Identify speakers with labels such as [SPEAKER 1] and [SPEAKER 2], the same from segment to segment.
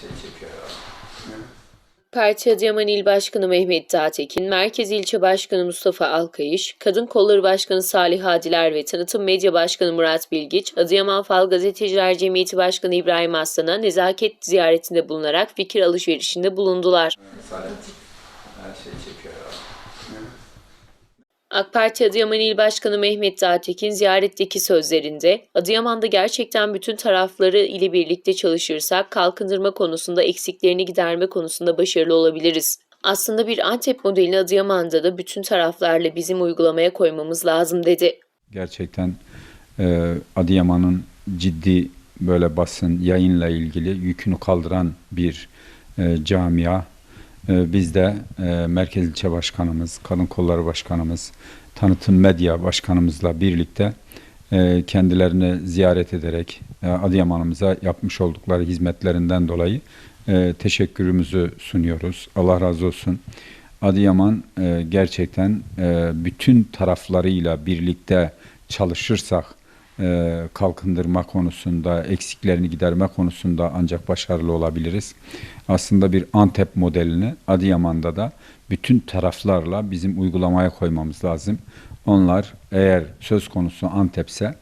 [SPEAKER 1] şeyi çekiyor.
[SPEAKER 2] Parti Adıyaman İl Başkanı Mehmet Dağtekin, Merkez İlçe Başkanı Mustafa Alkayış, Kadın Kolları Başkanı Salih Hadiler ve Tanıtım Medya Başkanı Murat Bilgiç, Adıyaman Fal Gazeteciler Cemiyeti Başkanı İbrahim Aslan'a nezaket ziyaretinde bulunarak fikir alışverişinde bulundular.
[SPEAKER 1] Her şeyi çekiyor.
[SPEAKER 2] AK Parti Adıyaman İl Başkanı Mehmet Dağtekin ziyaretteki sözlerinde, Adıyaman'da gerçekten bütün tarafları ile birlikte çalışırsak kalkındırma konusunda eksiklerini giderme konusunda başarılı olabiliriz. Aslında bir Antep modelini Adıyaman'da da bütün taraflarla bizim uygulamaya koymamız lazım dedi.
[SPEAKER 3] Gerçekten e, Adıyaman'ın ciddi böyle basın yayınla ilgili yükünü kaldıran bir e, camia. E, biz de e, Merkez İlçe Başkanımız, Kadın Kolları Başkanımız, Tanıtım Medya Başkanımızla birlikte e, kendilerini ziyaret ederek e, Adıyaman'ımıza yapmış oldukları hizmetlerinden dolayı teşekkürümüzü sunuyoruz. Allah razı olsun. Adıyaman gerçekten bütün taraflarıyla birlikte çalışırsak e, kalkındırma konusunda, eksiklerini giderme konusunda ancak başarılı olabiliriz. Aslında bir Antep modelini Adıyaman'da da bütün taraflarla bizim uygulamaya koymamız lazım. Onlar eğer söz konusu Antep'se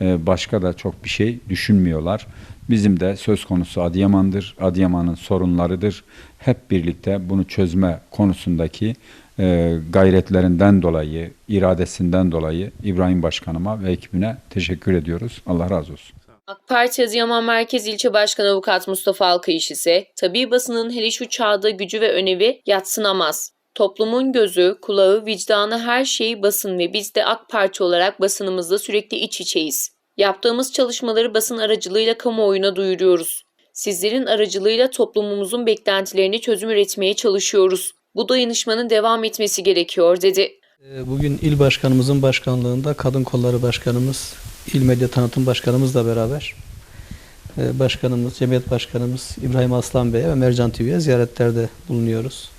[SPEAKER 3] e, başka da çok bir şey düşünmüyorlar. Bizim de söz konusu Adıyaman'dır, Adıyaman'ın sorunlarıdır. Hep birlikte bunu çözme konusundaki e, gayretlerinden dolayı, iradesinden dolayı İbrahim Başkanıma ve ekibine teşekkür ediyoruz. Allah razı olsun.
[SPEAKER 2] AK Parti Adıyaman Merkez İlçe Başkanı Avukat Mustafa Alkayış ise, tabii basının hele şu çağda gücü ve önemi yatsınamaz. Toplumun gözü, kulağı, vicdanı her şeyi basın ve biz de AK Parti olarak basınımızda sürekli iç içeyiz. Yaptığımız çalışmaları basın aracılığıyla kamuoyuna duyuruyoruz. Sizlerin aracılığıyla toplumumuzun beklentilerini çözüm üretmeye çalışıyoruz. Bu dayanışmanın devam etmesi gerekiyor dedi.
[SPEAKER 4] Ee, Bugün il başkanımızın başkanlığında kadın kolları başkanımız, il medya tanıtım başkanımızla beraber e, başkanımız, cemiyet başkanımız İbrahim Aslan Bey'e ve Mercan TV'ye ziyaretlerde bulunuyoruz.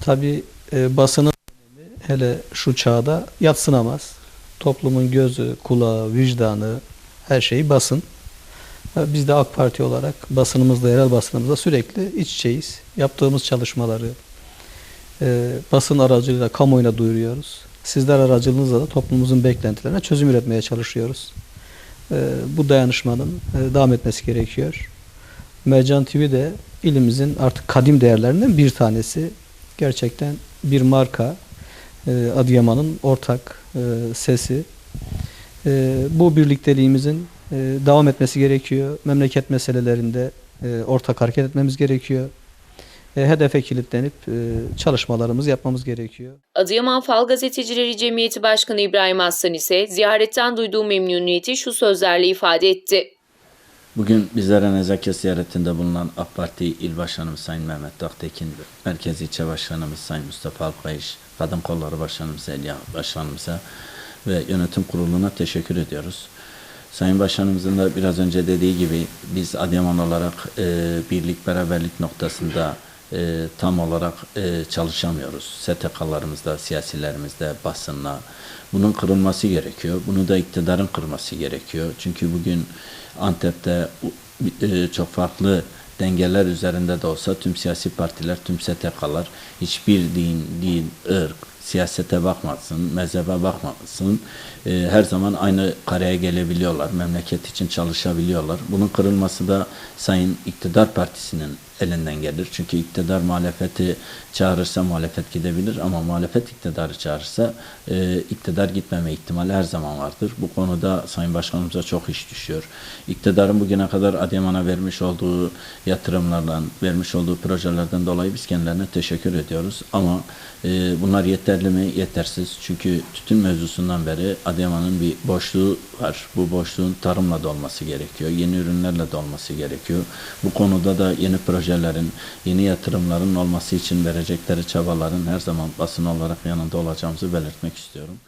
[SPEAKER 4] Tabi basının önemi hele şu çağda yatsınamaz. Toplumun gözü, kulağı, vicdanı her şeyi basın. E, Biz de AK Parti olarak basınımızla, yerel basınımızla sürekli iç içeyiz. Yaptığımız çalışmaları, e, basın aracılığıyla kamuoyuna duyuruyoruz. Sizler aracılığınızla da toplumumuzun beklentilerine çözüm üretmeye çalışıyoruz. E, bu dayanışmanın e, devam etmesi gerekiyor. Mercan TV de ilimizin artık kadim değerlerinden bir tanesi. Gerçekten bir marka, e, Adıyaman'ın ortak e, sesi. E, bu birlikteliğimizin e, devam etmesi gerekiyor. Memleket meselelerinde e, ortak hareket etmemiz gerekiyor e, hedefe kilitlenip e, çalışmalarımızı yapmamız gerekiyor.
[SPEAKER 2] Adıyaman Fal Gazetecileri Cemiyeti Başkanı İbrahim Aslan ise ziyaretten duyduğu memnuniyeti şu sözlerle ifade etti.
[SPEAKER 5] Bugün bizlere nezaket ziyaretinde bulunan AK Parti İl Başkanımız Sayın Mehmet Dağtekin, Merkez İlçe Başkanımız Sayın Mustafa Alkayış, Kadın Kolları Başkanımız Elia Başkanımıza ve yönetim kuruluna teşekkür ediyoruz. Sayın Başkanımızın da biraz önce dediği gibi biz Adıyaman olarak e, birlik beraberlik noktasında e, tam olarak e, çalışamıyoruz. STK'larımızda, siyasilerimizde, basınla. Bunun kırılması gerekiyor. Bunu da iktidarın kırması gerekiyor. Çünkü bugün Antep'te e, çok farklı dengeler üzerinde de olsa tüm siyasi partiler, tüm STK'lar hiçbir din, din, ırk, siyasete bakmasın, mezhebe bakmasın. E, her zaman aynı kareye gelebiliyorlar. Memleket için çalışabiliyorlar. Bunun kırılması da Sayın İktidar Partisi'nin elinden gelir. Çünkü iktidar muhalefeti çağırırsa muhalefet gidebilir ama muhalefet iktidarı çağırırsa e, iktidar gitmeme ihtimali her zaman vardır. Bu konuda Sayın Başkanımıza çok iş düşüyor. İktidarın bugüne kadar Adıyaman'a vermiş olduğu yatırımlardan, vermiş olduğu projelerden dolayı biz kendilerine teşekkür ediyoruz. Ama e, bunlar yeterli mi? Yetersiz. Çünkü tütün mevzusundan beri Adıyaman'ın bir boşluğu var. Bu boşluğun tarımla dolması gerekiyor. Yeni ürünlerle dolması gerekiyor. Bu konuda da yeni projelerin, yeni yatırımların olması için verecekleri çabaların her zaman basın olarak yanında olacağımızı belirtmek istiyorum.